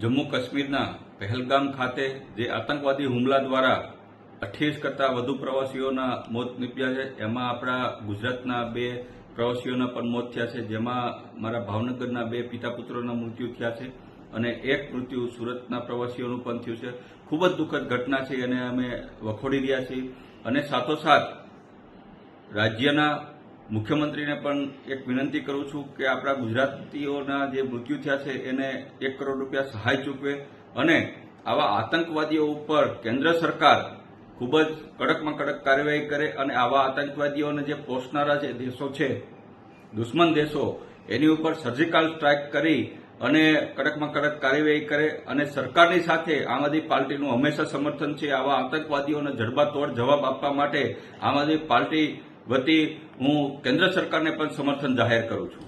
જમ્મુ કાશ્મીરના પહેલગામ ખાતે જે આતંકવાદી હુમલા દ્વારા અઠ્યાવીસ કરતાં વધુ પ્રવાસીઓના મોત નીપજ્યા છે, એમાં આપણા ગુજરાતના બે પ્રવાસીઓના પણ મોત થયા છે, જેમાં મારા ભાવનગરના બે પિતા પુત્રોના મૃત્યુ થયા છે અને એક મૃત્યુ સુરતના પ્રવાસીઓનું પણ થયું છે. ખૂબ જ દુઃખદ ઘટના છે અને અમે વખોડી રહ્યા છીએ. અને સાથોસાથ રાજ્યના મુખ્યમંત્રીને પણ એક વિનંતી કરું છું કે આપણા ગુજરાતીઓના જે મૃત્યુ થયા છે, એને એક કરોડ રૂપિયા સહાય ચૂકવે અને આવા આતંકવાદીઓ ઉપર કેન્દ્ર સરકાર ખૂબ જ કડકમાં કડક કાર્યવાહી કરે અને આવા આતંકવાદીઓને જે પોષનારા જે દેશો છે, દુશ્મન દેશો, એની ઉપર સર્જિકલ સ્ટ્રાઇક કરી અને કડકમાં કડક કાર્યવાહી કરે અને સરકારની સાથે આમ આદમી પાર્ટીનું હંમેશા સમર્થન છે આવા આતંકવાદીઓને જડબાતોડ જવાબ આપવા માટે આમ આદમી પાર્ટી વતી હું કેન્દ્ર સરકારને પણ સમર્થન જાહેર કરું છું.